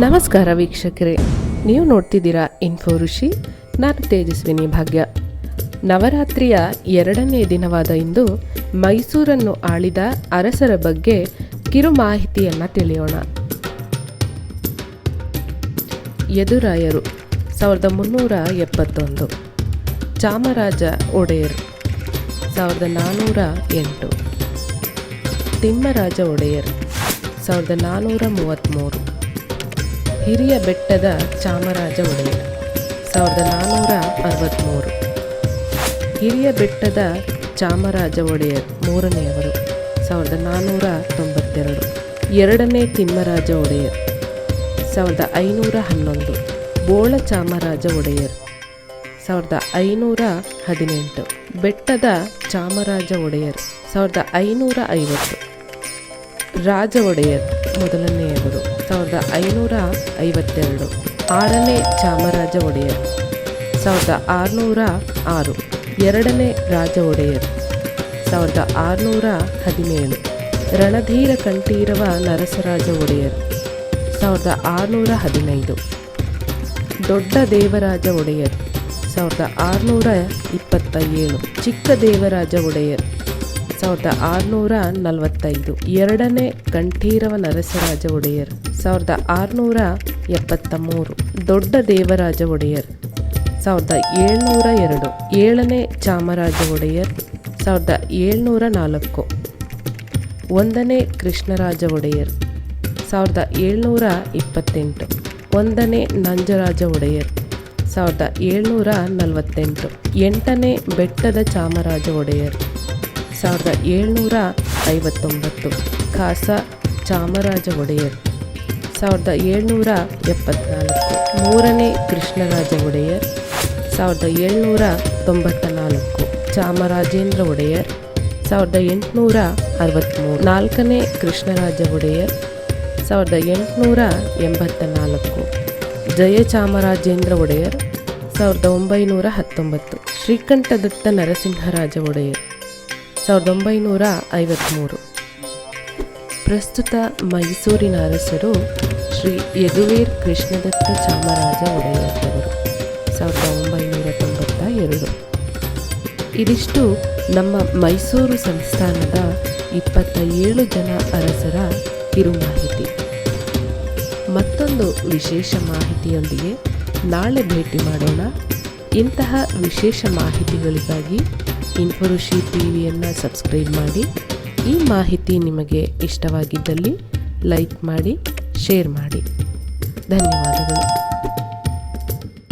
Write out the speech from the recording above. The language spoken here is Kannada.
ನಮಸ್ಕಾರ ವೀಕ್ಷಕರೇ. ನೀವು ನೋಡ್ತಿದ್ದೀರಾ ಇನ್ಫೋ ಋಷಿ ನಾನು ತೇಜಸ್ವಿನಿ ಭಾಗ್ಯ. ನವರಾತ್ರಿಯ ಎರಡನೇ ದಿನವಾದ ಇಂದು ಮೈಸೂರನ್ನು ಆಳಿದ ಅರಸರ ಬಗ್ಗೆ ಕಿರು ಮಾಹಿತಿಯನ್ನು ತಿಳಿಯೋಣ. ಯದುರಾಯರು ಸಾವಿರದ ಮುನ್ನೂರ ಎಪ್ಪತ್ತೊಂದು. ಚಾಮರಾಜ ಒಡೆಯರು, ಸಾವಿರದ ನಾನ್ನೂರ ಎಂಟು. ತಿಮ್ಮರಾಜ ಒಡೆಯರ್ ಸಾವಿರದ ನಾನ್ನೂರ ಮೂವತ್ತ್ಮೂರು. ಹಿರಿಯ ಬೆಟ್ಟದ ಚಾಮರಾಜ ಒಡೆಯರ್ ಸಾವಿರದ ನಾನ್ನೂರ ಅರವತ್ತ್ಮೂರು. ಹಿರಿಯ ಬೆಟ್ಟದ ಚಾಮರಾಜ ಒಡೆಯರ್ ಮೂರನೆಯವರು, ಸಾವಿರದ ನಾನ್ನೂರ ತೊಂಬತ್ತೆರಡು. ಎರಡನೇ ತಿಮ್ಮರಾಜ ಒಡೆಯರ್ ಸಾವಿರದ ಐನೂರ ಹನ್ನೊಂದು. ಬೋಳ ಚಾಮರಾಜ ಒಡೆಯರ್ ಸಾವಿರದ ಐನೂರ ಹದಿನೆಂಟು. ಬೆಟ್ಟದ ಚಾಮರಾಜ ಒಡೆಯರ್ ಸಾವಿರದ ಐನೂರ ಐವತ್ತು. ರಾಜ ಒಡೆಯರ್ ಮೊದಲನೆಯವರು, ಸಾವಿರದ ಐನೂರ ಐವತ್ತೆರಡು. ಆರನೇ ಚಾಮರಾಜ ಒಡೆಯರ್ ಸಾವಿರದ ಆರುನೂರ ಆರು. ಎರಡನೇ ರಾಜ ಒಡೆಯರ್ ಸಾವಿರದ ಆರುನೂರ ಹದಿನೇಳು. ರಣಧೀರ ಕಂಠೀರವ ನರಸರಾಜ ಒಡೆಯರ್ ಸಾವಿರದ ಆರುನೂರ ಹದಿನೈದು. ದೊಡ್ಡ ದೇವರಾಜ ಒಡೆಯರ್ ಸಾವಿರದ ಆರುನೂರ ಇಪ್ಪತ್ತ ಏಳು ಚಿಕ್ಕ ದೇವರಾಜ ಒಡೆಯರ್ ಸಾವಿರದ ಆರುನೂರ ನಲವತ್ತೈದು. ಎರಡನೇ ಕಂಠೀರವ ನರಸರಾಜ ಒಡೆಯರ್, ಸಾವಿರದ ಆರುನೂರ ಎಪ್ಪತ್ತ ಮೂರು ದೊಡ್ಡ ದೇವರಾಜ ಒಡೆಯರ್, ಸಾವಿರದ ಏಳ್ನೂರ ಎರಡು. ಏಳನೇ ಚಾಮರಾಜ ಒಡೆಯರ್, ಸಾವಿರದ ಏಳ್ನೂರ ನಾಲ್ಕು. ಒಂದನೇ ಕೃಷ್ಣರಾಜ ಒಡೆಯರ್, ಸಾವಿರದ ಏಳ್ನೂರ ಇಪ್ಪತ್ತೆಂಟು. ಒಂದನೇ ನಂಜರಾಜ ಒಡೆಯರ್, ಸಾವಿರದ ಏಳ್ನೂರ ನಲವತ್ತೆಂಟು. ಎಂಟನೇ ಬೆಟ್ಟದ ಚಾಮರಾಜ ಒಡೆಯರ್ ಸಾವಿರದ ಏಳ್ನೂರ ಐವತ್ತೊಂಬತ್ತು. ಖಾಸ ಚಾಮರಾಜ ಒಡೆಯರ್. ಸಾವಿರದ ಏಳ್ನೂರ ಎಪ್ಪತ್ನಾಲ್ಕು. ಮೂರನೇ ಕೃಷ್ಣರಾಜ ಒಡೆಯರ್. ಸಾವಿರದ ಏಳ್ನೂರ ತೊಂಬತ್ತ ನಾಲ್ಕು ಚಾಮರಾಜೇಂದ್ರ ಒಡೆಯರ್. ಸಾವಿರದ ಎಂಟುನೂರ ಅರವತ್ತ್ಮೂರು ನಾಲ್ಕನೇ ಕೃಷ್ಣರಾಜ ಒಡೆಯರ್. ಸಾವಿರದ ಎಂಟುನೂರ ಎಂಬತ್ತ ನಾಲ್ಕು ಜಯ ಚಾಮರಾಜೇಂದ್ರ ಒಡೆಯರ್. ಸಾವಿರದ ಒಂಬೈನೂರ ಹತ್ತೊಂಬತ್ತು. ಶ್ರೀಕಂಠದತ್ತ ನರಸಿಂಹರಾಜ ಒಡೆಯರ್. ಸಾವಿರದ ಒಂಬೈನೂರ ಐವತ್ತ್ಮೂರು ಪ್ರಸ್ತುತ ಮೈಸೂರಿನ ಅರಸರು ಶ್ರೀ ಯದುವೀರ್ ಕೃಷ್ಣದತ್ತ ಚಾಮರಾಜ ಒಡೆಯರವರು. ಸಾವಿರದ ಒಂಬೈನೂರ ತೊಂಬತ್ತ ಎರಡು. ಇದಿಷ್ಟು ನಮ್ಮ ಮೈಸೂರು ಸಂಸ್ಥಾನದ ಇಪ್ಪತ್ತ ಏಳು ಜನ ಅರಸರ ಕಿರು ಮಾಹಿತಿ ಮತ್ತೊಂದು ವಿಶೇಷ ಮಾಹಿತಿಯೊಂದಿಗೆ ನಾಳೆ ಭೇಟಿ ಮಾಡೋಣ. ಇಂತಹ ವಿಶೇಷ ಮಾಹಿತಿಗಳಿಗಾಗಿ ಇನ್ಫೋರುಷಿ ಟಿ ವಿಯನ್ನು ಸಬ್ಸ್ಕ್ರೈಬ್ ಮಾಡಿ. ಈ ಮಾಹಿತಿ ನಿಮಗೆ ಇಷ್ಟವಾಗಿದ್ದಲ್ಲಿ ಲೈಕ್ ಮಾಡಿ ಶೇರ್ ಮಾಡಿ. ಧನ್ಯವಾದಗಳು.